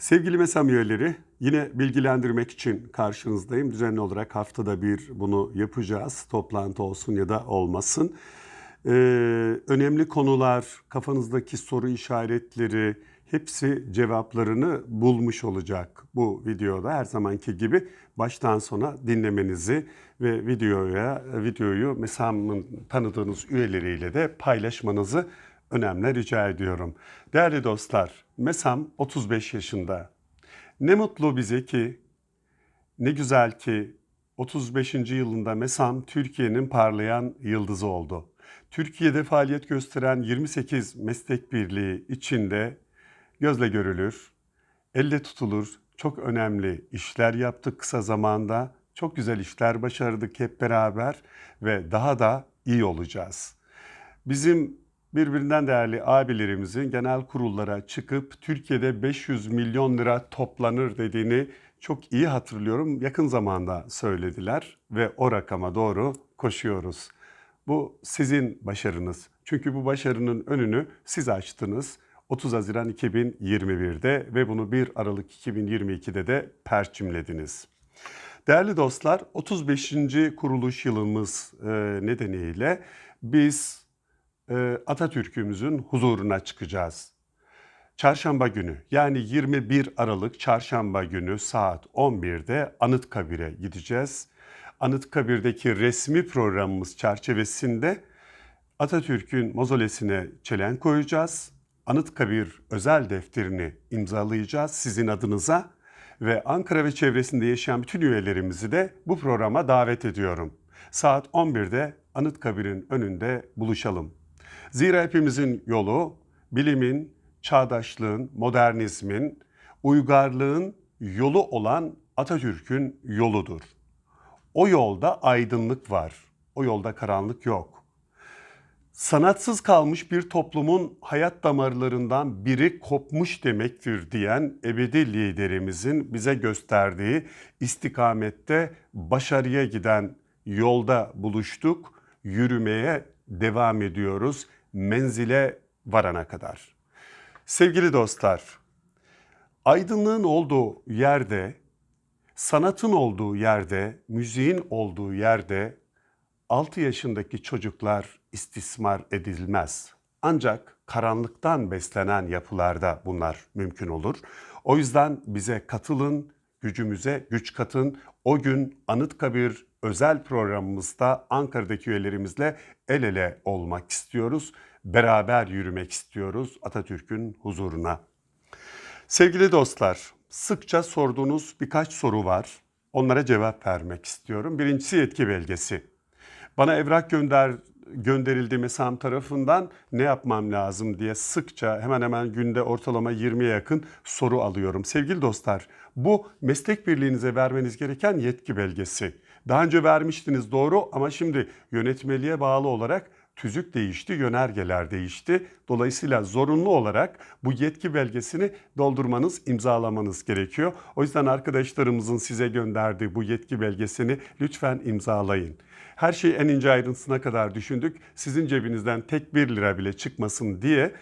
Sevgili MESAM üyeleri, yine bilgilendirmek için karşınızdayım. Düzenli olarak haftada bir bunu yapacağız. Toplantı olsun ya da olmasın. Ee, önemli konular, kafanızdaki soru işaretleri hepsi cevaplarını bulmuş olacak bu videoda. Her zamanki gibi baştan sona dinlemenizi ve videoya videoyu MESAM'ın tanıdığınız üyeleriyle de paylaşmanızı önemli rica ediyorum. Değerli dostlar, MESAM 35 yaşında. Ne mutlu bize ki, ne güzel ki 35. yılında MESAM Türkiye'nin parlayan yıldızı oldu. Türkiye'de faaliyet gösteren 28 meslek birliği içinde gözle görülür, elle tutulur, çok önemli işler yaptık kısa zamanda. Çok güzel işler başardık hep beraber ve daha da iyi olacağız. Bizim birbirinden değerli abilerimizin genel kurullara çıkıp Türkiye'de 500 milyon lira toplanır dediğini çok iyi hatırlıyorum. Yakın zamanda söylediler ve o rakama doğru koşuyoruz. Bu sizin başarınız. Çünkü bu başarının önünü siz açtınız. 30 Haziran 2021'de ve bunu 1 Aralık 2022'de de perçimlediniz. Değerli dostlar, 35. kuruluş yılımız e, nedeniyle biz Atatürk'ümüzün huzuruna çıkacağız. Çarşamba günü yani 21 Aralık çarşamba günü saat 11'de Anıtkabir'e gideceğiz. Anıtkabir'deki resmi programımız çerçevesinde Atatürk'ün mozolesine çelenk koyacağız. Anıtkabir özel defterini imzalayacağız sizin adınıza ve Ankara ve çevresinde yaşayan bütün üyelerimizi de bu programa davet ediyorum. Saat 11'de Anıtkabir'in önünde buluşalım. Zira hepimizin yolu bilimin, çağdaşlığın, modernizmin, uygarlığın yolu olan Atatürk'ün yoludur. O yolda aydınlık var. O yolda karanlık yok. Sanatsız kalmış bir toplumun hayat damarlarından biri kopmuş demektir diyen ebedi liderimizin bize gösterdiği istikamette başarıya giden yolda buluştuk. Yürümeye devam ediyoruz menzile varana kadar. Sevgili dostlar, aydınlığın olduğu yerde, sanatın olduğu yerde, müziğin olduğu yerde 6 yaşındaki çocuklar istismar edilmez. Ancak karanlıktan beslenen yapılarda bunlar mümkün olur. O yüzden bize katılın, gücümüze güç katın. O gün Anıtkabir özel programımızda Ankara'daki üyelerimizle el ele olmak istiyoruz. Beraber yürümek istiyoruz Atatürk'ün huzuruna. Sevgili dostlar, sıkça sorduğunuz birkaç soru var. Onlara cevap vermek istiyorum. Birincisi yetki belgesi. Bana evrak gönder gönderildi MESAM tarafından ne yapmam lazım diye sıkça hemen hemen günde ortalama 20'ye yakın soru alıyorum. Sevgili dostlar bu meslek birliğinize vermeniz gereken yetki belgesi. Daha önce vermiştiniz doğru ama şimdi yönetmeliğe bağlı olarak tüzük değişti, yönergeler değişti. Dolayısıyla zorunlu olarak bu yetki belgesini doldurmanız, imzalamanız gerekiyor. O yüzden arkadaşlarımızın size gönderdiği bu yetki belgesini lütfen imzalayın. Her şeyi en ince ayrıntısına kadar düşündük. Sizin cebinizden tek bir lira bile çıkmasın diye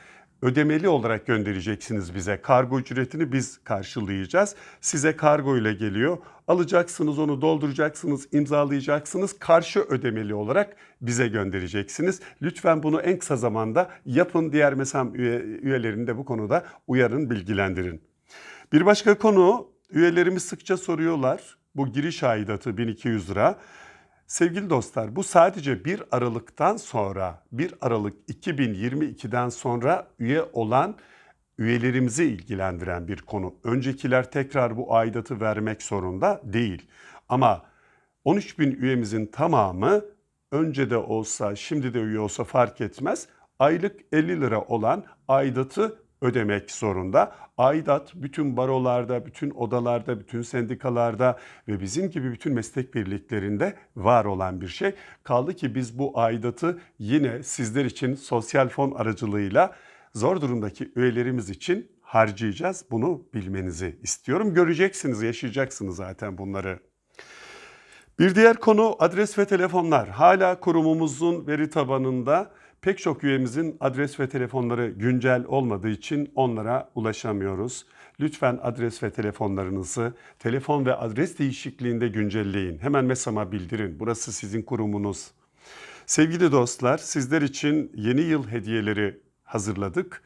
ödemeli olarak göndereceksiniz bize. Kargo ücretini biz karşılayacağız. Size kargo ile geliyor. Alacaksınız onu dolduracaksınız, imzalayacaksınız. Karşı ödemeli olarak bize göndereceksiniz. Lütfen bunu en kısa zamanda yapın. Diğer MESAM üye, üyelerini de bu konuda uyarın, bilgilendirin. Bir başka konu üyelerimiz sıkça soruyorlar. Bu giriş aidatı 1200 lira. Sevgili dostlar bu sadece 1 Aralık'tan sonra 1 Aralık 2022'den sonra üye olan üyelerimizi ilgilendiren bir konu. Öncekiler tekrar bu aidatı vermek zorunda değil. Ama 13 bin üyemizin tamamı önce de olsa şimdi de üye olsa fark etmez aylık 50 lira olan aidatı ödemek zorunda. Aidat bütün barolarda, bütün odalarda, bütün sendikalarda ve bizim gibi bütün meslek birliklerinde var olan bir şey. Kaldı ki biz bu aidatı yine sizler için sosyal fon aracılığıyla zor durumdaki üyelerimiz için harcayacağız. Bunu bilmenizi istiyorum. Göreceksiniz, yaşayacaksınız zaten bunları. Bir diğer konu adres ve telefonlar. Hala kurumumuzun veri tabanında pek çok üyemizin adres ve telefonları güncel olmadığı için onlara ulaşamıyoruz. Lütfen adres ve telefonlarınızı telefon ve adres değişikliğinde güncelleyin. Hemen MESAM'a bildirin. Burası sizin kurumunuz. Sevgili dostlar, sizler için yeni yıl hediyeleri hazırladık.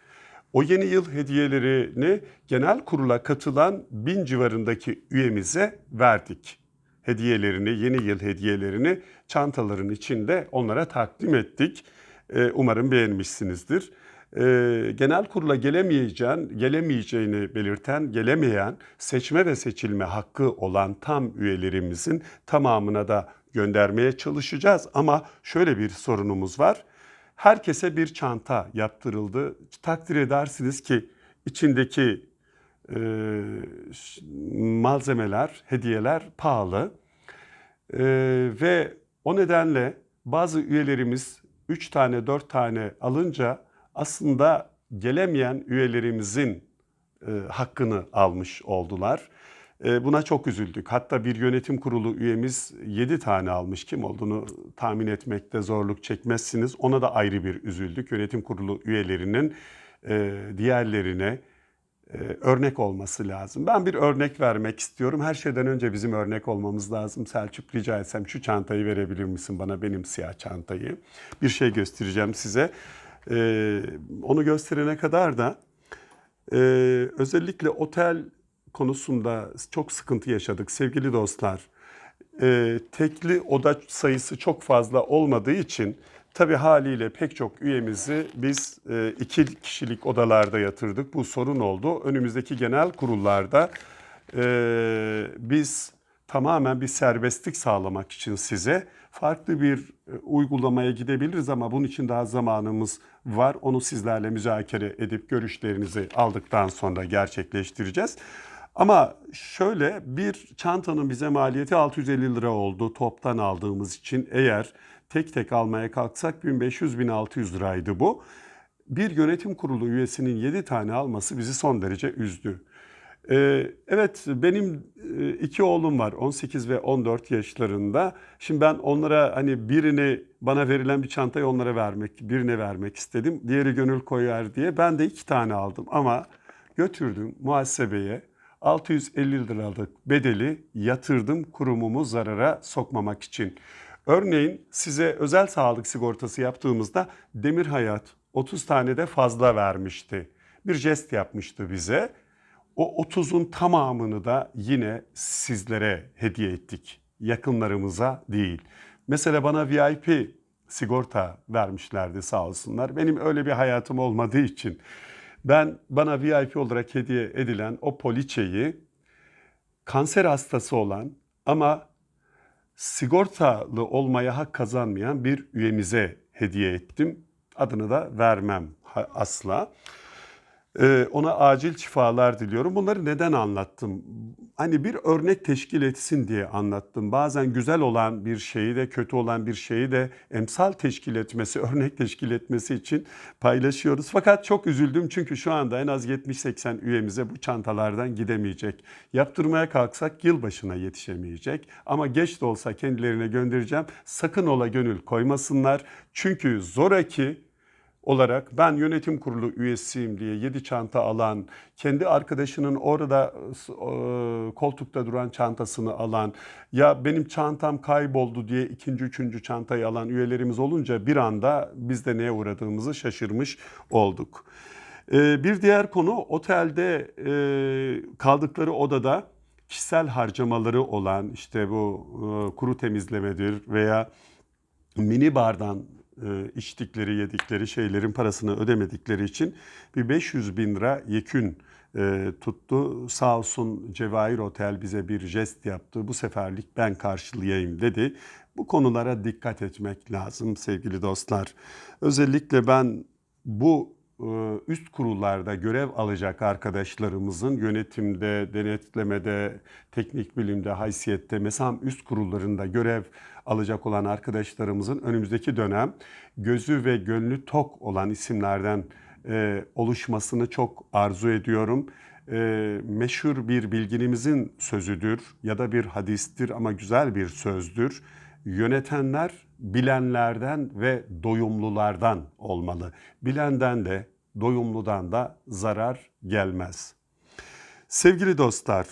O yeni yıl hediyelerini genel kurula katılan bin civarındaki üyemize verdik. Hediyelerini, yeni yıl hediyelerini çantaların içinde onlara takdim ettik. Ee, Umarım beğenmişsinizdir. Ee, Genel kurula gelemeyeceğin, gelemeyeceğini belirten, gelemeyen, seçme ve seçilme hakkı olan tam üyelerimizin tamamına da göndermeye çalışacağız. Ama şöyle bir sorunumuz var. Herkese bir çanta yaptırıldı. Takdir edersiniz ki içindeki e, malzemeler, hediyeler pahalı. E, ve o nedenle bazı üyelerimiz 3 tane 4 tane alınca aslında gelemeyen üyelerimizin e, hakkını almış oldular. E, buna çok üzüldük. Hatta bir yönetim kurulu üyemiz 7 tane almış. Kim olduğunu tahmin etmekte zorluk çekmezsiniz. Ona da ayrı bir üzüldük. Yönetim kurulu üyelerinin e, diğerlerine örnek olması lazım. Ben bir örnek vermek istiyorum. Her şeyden önce bizim örnek olmamız lazım. Selçuk rica etsem şu çantayı verebilir misin bana benim siyah çantayı? Bir şey göstereceğim size. E, onu gösterene kadar da e, özellikle otel konusunda çok sıkıntı yaşadık sevgili dostlar. E, tekli oda sayısı çok fazla olmadığı için tabii haliyle pek çok üyemizi biz e, iki kişilik odalarda yatırdık. Bu sorun oldu. Önümüzdeki genel kurullarda e, biz tamamen bir serbestlik sağlamak için size farklı bir e, uygulamaya gidebiliriz ama bunun için daha zamanımız var. Onu sizlerle müzakere edip görüşlerinizi aldıktan sonra gerçekleştireceğiz. Ama şöyle bir çantanın bize maliyeti 650 lira oldu toptan aldığımız için. Eğer tek tek almaya kalksak 1500-1600 liraydı bu. Bir yönetim kurulu üyesinin 7 tane alması bizi son derece üzdü. Ee, evet benim e, iki oğlum var 18 ve 14 yaşlarında. Şimdi ben onlara hani birini bana verilen bir çantayı onlara vermek, birine vermek istedim. Diğeri gönül koyar diye. Ben de iki tane aldım ama götürdüm muhasebeye. 650 liralık bedeli yatırdım kurumumu zarara sokmamak için. Örneğin size özel sağlık sigortası yaptığımızda Demir Hayat 30 tane de fazla vermişti. Bir jest yapmıştı bize. O 30'un tamamını da yine sizlere hediye ettik. Yakınlarımıza değil. Mesela bana VIP sigorta vermişlerdi sağ olsunlar. Benim öyle bir hayatım olmadığı için ben bana VIP olarak hediye edilen o poliçeyi kanser hastası olan ama sigortalı olmaya hak kazanmayan bir üyemize hediye ettim. Adını da vermem asla. Ee, ona acil şifalar diliyorum. Bunları neden anlattım? Hani bir örnek teşkil etsin diye anlattım. Bazen güzel olan bir şeyi de kötü olan bir şeyi de emsal teşkil etmesi, örnek teşkil etmesi için paylaşıyoruz. Fakat çok üzüldüm çünkü şu anda en az 70-80 üyemize bu çantalardan gidemeyecek. Yaptırmaya kalksak yılbaşına yetişemeyecek. Ama geç de olsa kendilerine göndereceğim. Sakın ola gönül koymasınlar. Çünkü zoraki olarak ben yönetim kurulu üyesiyim diye 7 çanta alan, kendi arkadaşının orada e, koltukta duran çantasını alan, ya benim çantam kayboldu diye ikinci, üçüncü çantayı alan üyelerimiz olunca bir anda biz de neye uğradığımızı şaşırmış olduk. E, Bir diğer konu otelde e, kaldıkları odada kişisel harcamaları olan işte bu e, kuru temizlemedir veya mini bardan içtikleri, yedikleri şeylerin parasını ödemedikleri için bir 500 bin lira yekün e, tuttu. Sağ olsun Cevahir Otel bize bir jest yaptı. Bu seferlik ben karşılayayım dedi. Bu konulara dikkat etmek lazım sevgili dostlar. Özellikle ben bu e, üst kurullarda görev alacak arkadaşlarımızın yönetimde, denetlemede, teknik bilimde, haysiyette, MESAM üst kurullarında görev alacak olan arkadaşlarımızın önümüzdeki dönem gözü ve gönlü tok olan isimlerden e, oluşmasını çok arzu ediyorum. E, meşhur bir bilginimizin sözüdür ya da bir hadistir ama güzel bir sözdür. Yönetenler bilenlerden ve doyumlulardan olmalı. Bilenden de doyumludan da zarar gelmez. Sevgili dostlar,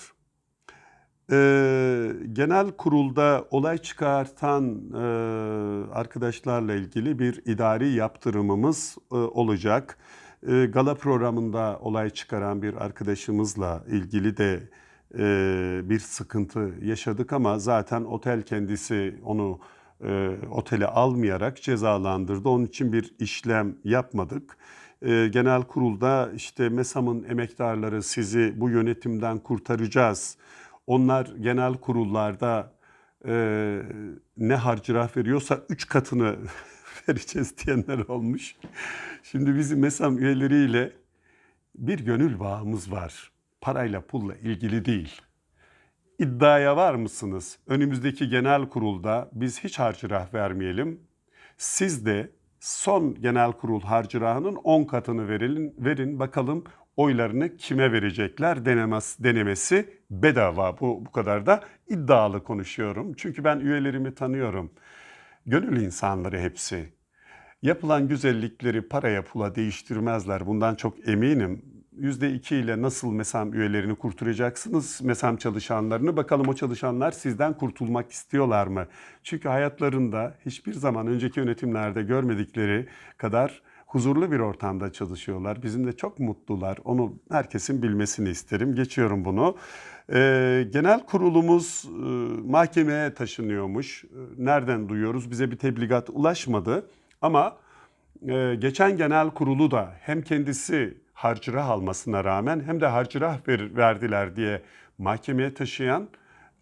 e, genel kurulda olay çıkartan e, arkadaşlarla ilgili bir idari yaptırımımız e, olacak. Gala programında olay çıkaran bir arkadaşımızla ilgili de bir sıkıntı yaşadık ama zaten otel kendisi onu e, otele almayarak cezalandırdı. Onun için bir işlem yapmadık. E, genel kurulda işte MESAM'ın emektarları sizi bu yönetimden kurtaracağız. Onlar genel kurullarda e, ne harcırah veriyorsa üç katını vereceğiz diyenler olmuş. Şimdi bizim MESAM üyeleriyle bir gönül bağımız var. Parayla pulla ilgili değil. İddiaya var mısınız? Önümüzdeki genel kurulda biz hiç harcırah vermeyelim. Siz de son genel kurul harcırahının 10 katını verin, verin bakalım oylarını kime verecekler denemesi, denemesi bedava. Bu, bu kadar da iddialı konuşuyorum. Çünkü ben üyelerimi tanıyorum. Gönül insanları hepsi. Yapılan güzellikleri paraya pula değiştirmezler. Bundan çok eminim. %2 ile nasıl MESAM üyelerini kurtaracaksınız, MESAM çalışanlarını? Bakalım o çalışanlar sizden kurtulmak istiyorlar mı? Çünkü hayatlarında hiçbir zaman önceki yönetimlerde görmedikleri kadar huzurlu bir ortamda çalışıyorlar. Bizim de çok mutlular. Onu herkesin bilmesini isterim. Geçiyorum bunu. Ee, genel kurulumuz e, mahkemeye taşınıyormuş. Ee, Nereden duyuyoruz? Bize bir tebligat ulaşmadı. Ama e, geçen genel kurulu da hem kendisi harcırah almasına rağmen hem de harcırah ver, verdiler diye mahkemeye taşıyan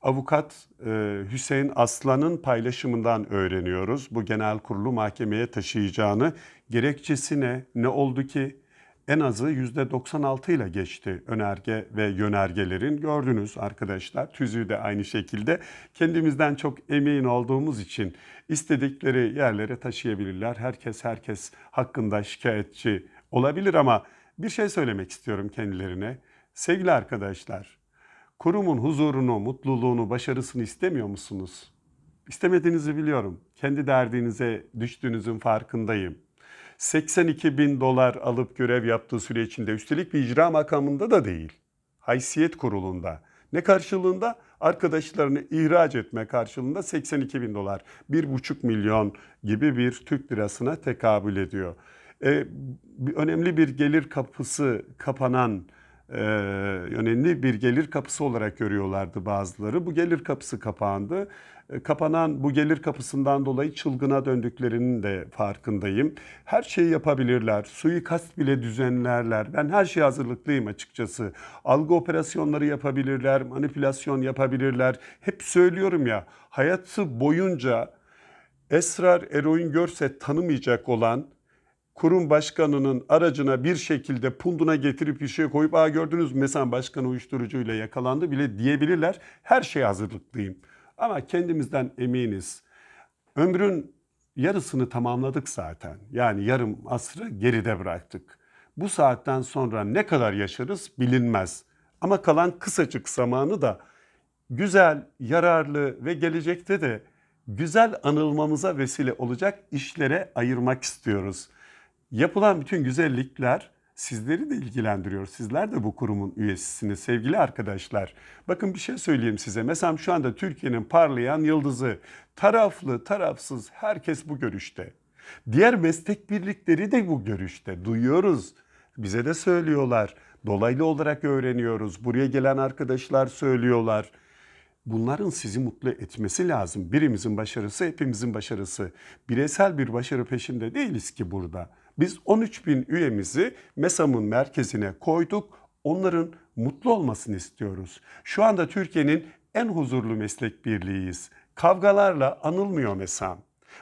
avukat e, Hüseyin Aslan'ın paylaşımından öğreniyoruz. Bu genel kurulu mahkemeye taşıyacağını gerekçesi ne, ne oldu ki en azı %96 ile geçti önerge ve yönergelerin. Gördünüz arkadaşlar tüzüğü de aynı şekilde. Kendimizden çok emin olduğumuz için istedikleri yerlere taşıyabilirler. Herkes herkes hakkında şikayetçi olabilir ama bir şey söylemek istiyorum kendilerine. Sevgili arkadaşlar, kurumun huzurunu, mutluluğunu, başarısını istemiyor musunuz? İstemediğinizi biliyorum. Kendi derdinize düştüğünüzün farkındayım. 82 bin dolar alıp görev yaptığı süre içinde üstelik bir icra makamında da değil. Haysiyet kurulunda. Ne karşılığında? Arkadaşlarını ihraç etme karşılığında 82 bin dolar. 1,5 milyon gibi bir Türk lirasına tekabül ediyor. Bir önemli bir gelir kapısı kapanan e, önemli bir gelir kapısı olarak görüyorlardı bazıları. Bu gelir kapısı kapandı. E, kapanan bu gelir kapısından dolayı çılgına döndüklerinin de farkındayım. Her şeyi yapabilirler. Suikast bile düzenlerler. Ben her şeye hazırlıklıyım açıkçası. Algı operasyonları yapabilirler, manipülasyon yapabilirler. Hep söylüyorum ya hayatı boyunca esrar eroin görse tanımayacak olan kurum başkanının aracına bir şekilde punduna getirip bir şey koyup aa gördünüz mü mesela başkan uyuşturucuyla yakalandı bile diyebilirler. Her şeye hazırlıklıyım. Ama kendimizden eminiz. Ömrün yarısını tamamladık zaten. Yani yarım asrı geride bıraktık. Bu saatten sonra ne kadar yaşarız bilinmez. Ama kalan kısacık zamanı da güzel, yararlı ve gelecekte de güzel anılmamıza vesile olacak işlere ayırmak istiyoruz. Yapılan bütün güzellikler sizleri de ilgilendiriyor. Sizler de bu kurumun üyesisiniz sevgili arkadaşlar. Bakın bir şey söyleyeyim size. Mesela şu anda Türkiye'nin parlayan yıldızı taraflı, tarafsız herkes bu görüşte. Diğer meslek birlikleri de bu görüşte. Duyuyoruz. Bize de söylüyorlar. Dolaylı olarak öğreniyoruz. Buraya gelen arkadaşlar söylüyorlar. Bunların sizi mutlu etmesi lazım. Birimizin başarısı hepimizin başarısı. Bireysel bir başarı peşinde değiliz ki burada. Biz 13 bin üyemizi MESAM'ın merkezine koyduk. Onların mutlu olmasını istiyoruz. Şu anda Türkiye'nin en huzurlu meslek birliğiyiz. Kavgalarla anılmıyor MESAM.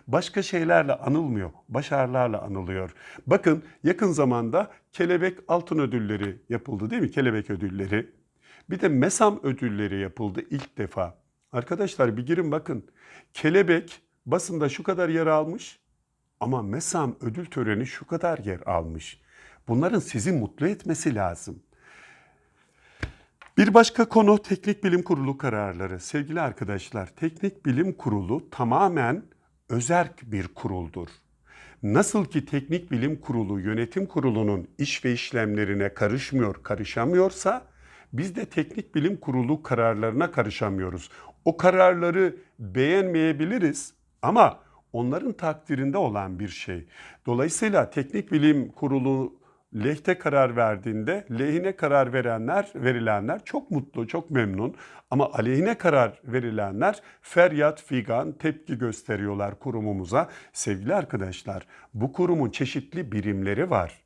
Başka şeylerle anılmıyor, başarılarla anılıyor. Bakın yakın zamanda Kelebek Altın Ödülleri yapıldı değil mi? Kelebek Ödülleri. Bir de MESAM ödülleri yapıldı ilk defa. Arkadaşlar bir girin bakın. Kelebek basında şu kadar yer almış ama MESAM ödül töreni şu kadar yer almış. Bunların sizi mutlu etmesi lazım. Bir başka konu Teknik Bilim Kurulu kararları. Sevgili arkadaşlar, Teknik Bilim Kurulu tamamen özerk bir kuruldur. Nasıl ki Teknik Bilim Kurulu yönetim kurulunun iş ve işlemlerine karışmıyor, karışamıyorsa Biz de teknik bilim kurulu kararlarına karışamıyoruz. O kararları beğenmeyebiliriz ama onların takdirinde olan bir şey. Dolayısıyla teknik bilim kurulu lehte karar verdiğinde lehine karar verenler, verilenler çok mutlu, çok memnun. Ama aleyhine karar verilenler feryat figan tepki gösteriyorlar kurumumuza. Sevgili arkadaşlar, bu kurumun çeşitli birimleri var.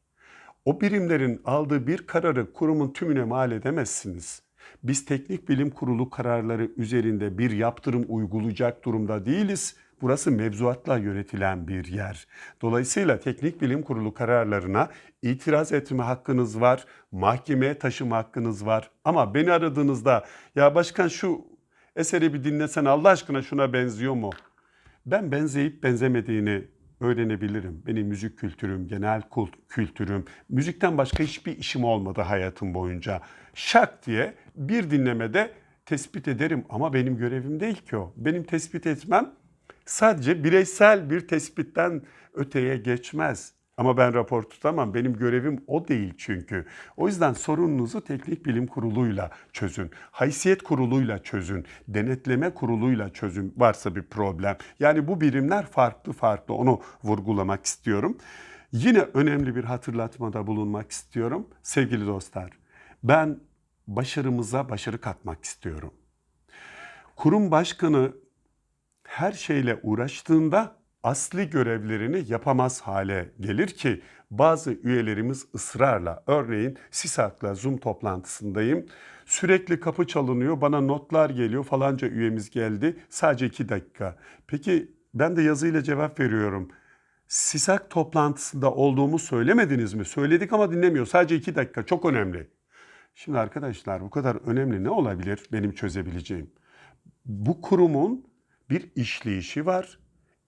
O birimlerin aldığı bir kararı kurumun tümüne mal edemezsiniz. Biz teknik bilim kurulu kararları üzerinde bir yaptırım uygulayacak durumda değiliz. Burası mevzuatla yönetilen bir yer. Dolayısıyla teknik bilim kurulu kararlarına itiraz etme hakkınız var, mahkemeye taşıma hakkınız var. Ama beni aradığınızda ya başkan şu eseri bir dinlesen Allah aşkına şuna benziyor mu? Ben benzeyip benzemediğini öğrenebilirim. Benim müzik kültürüm, genel kult kültürüm, müzikten başka hiçbir işim olmadı hayatım boyunca. Şak diye bir dinlemede tespit ederim ama benim görevim değil ki o. Benim tespit etmem sadece bireysel bir tespitten öteye geçmez. Ama ben rapor tutamam. Benim görevim o değil çünkü. O yüzden sorununuzu teknik bilim kuruluyla çözün. Haysiyet kuruluyla çözün. Denetleme kuruluyla çözün varsa bir problem. Yani bu birimler farklı farklı. Onu vurgulamak istiyorum. Yine önemli bir hatırlatmada bulunmak istiyorum. Sevgili dostlar, ben başarımıza başarı katmak istiyorum. Kurum başkanı her şeyle uğraştığında asli görevlerini yapamaz hale gelir ki bazı üyelerimiz ısrarla örneğin SİSAK'la Zoom toplantısındayım. Sürekli kapı çalınıyor, bana notlar geliyor, falanca üyemiz geldi. Sadece iki dakika. Peki ben de yazıyla cevap veriyorum. SİSAK toplantısında olduğumu söylemediniz mi? Söyledik ama dinlemiyor. Sadece iki dakika. Çok önemli. Şimdi arkadaşlar bu kadar önemli ne olabilir benim çözebileceğim? Bu kurumun bir işleyişi var.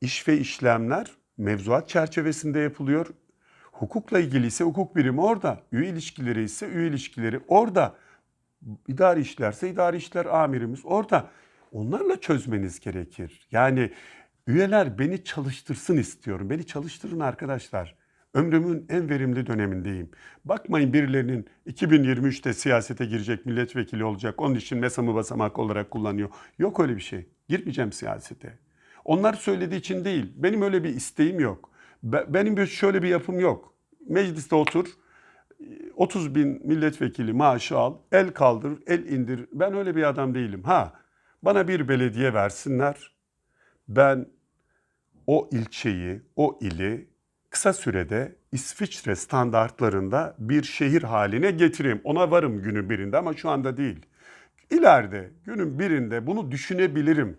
İş ve işlemler mevzuat çerçevesinde yapılıyor. Hukukla ilgili ise hukuk birimi orada. Üye ilişkileri ise üye ilişkileri orada. İdari işlerse idari işler amirimiz orada. Onlarla çözmeniz gerekir. Yani üyeler beni çalıştırsın istiyorum. Beni çalıştırın arkadaşlar. Ömrümün en verimli dönemindeyim. Bakmayın birilerinin 2023'te siyasete girecek, milletvekili olacak, onun için mesamı basamak olarak kullanıyor. Yok öyle bir şey. Girmeyeceğim siyasete. Onlar söylediği için değil. Benim öyle bir isteğim yok. Benim bir şöyle bir yapım yok. Mecliste otur, 30 bin milletvekili maaşı al, el kaldır, el indir. Ben öyle bir adam değilim. Ha, bana bir belediye versinler. Ben o ilçeyi, o ili kısa sürede İsviçre standartlarında bir şehir haline getireyim. Ona varım günün birinde ama şu anda değil. İleride günün birinde bunu düşünebilirim.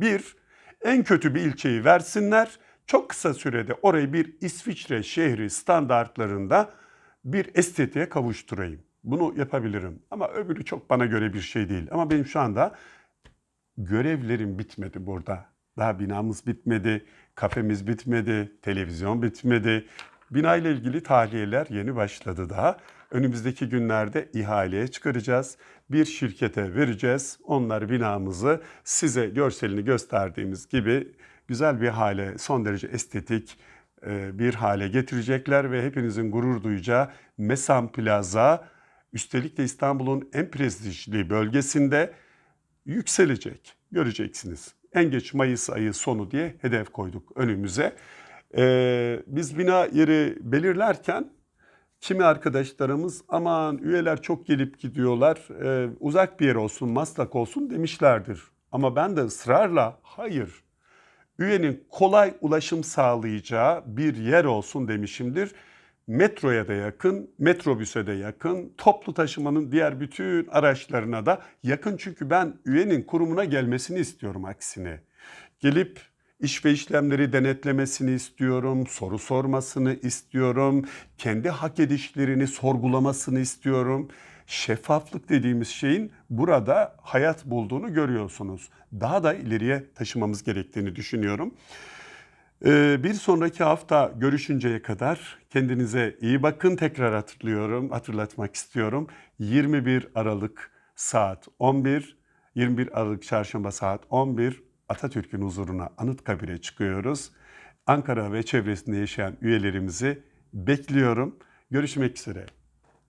Bir, en kötü bir ilçeyi versinler. Çok kısa sürede orayı bir İsviçre şehri standartlarında bir estetiğe kavuşturayım. Bunu yapabilirim. Ama öbürü çok bana göre bir şey değil. Ama benim şu anda görevlerim bitmedi burada. Daha binamız bitmedi, kafemiz bitmedi, televizyon bitmedi. Bina ile ilgili tahliyeler yeni başladı daha. Önümüzdeki günlerde ihaleye çıkaracağız. Bir şirkete vereceğiz. Onlar binamızı size görselini gösterdiğimiz gibi güzel bir hale, son derece estetik e, bir hale getirecekler ve hepinizin gurur duyacağı Mesam Plaza üstelik de İstanbul'un en prestijli bölgesinde yükselecek. Göreceksiniz. En geç Mayıs ayı sonu diye hedef koyduk önümüze. Ee, biz bina yeri belirlerken kimi arkadaşlarımız aman üyeler çok gelip gidiyorlar e, uzak bir yer olsun maslak olsun demişlerdir. Ama ben de ısrarla hayır üyenin kolay ulaşım sağlayacağı bir yer olsun demişimdir. Metroya da yakın, metrobüse de yakın, toplu taşımanın diğer bütün araçlarına da yakın. Çünkü ben üyenin kurumuna gelmesini istiyorum aksine. Gelip iş ve işlemleri denetlemesini istiyorum, soru sormasını istiyorum, kendi hak edişlerini sorgulamasını istiyorum. Şeffaflık dediğimiz şeyin burada hayat bulduğunu görüyorsunuz. Daha da ileriye taşımamız gerektiğini düşünüyorum. Ee, bir sonraki hafta görüşünceye kadar kendinize iyi bakın. Tekrar hatırlıyorum, hatırlatmak istiyorum. 21 Aralık saat 11, 21 Aralık çarşamba saat 11 Atatürk'ün huzuruna Anıtkabir'e çıkıyoruz. Ankara ve çevresinde yaşayan üyelerimizi bekliyorum. Görüşmek üzere.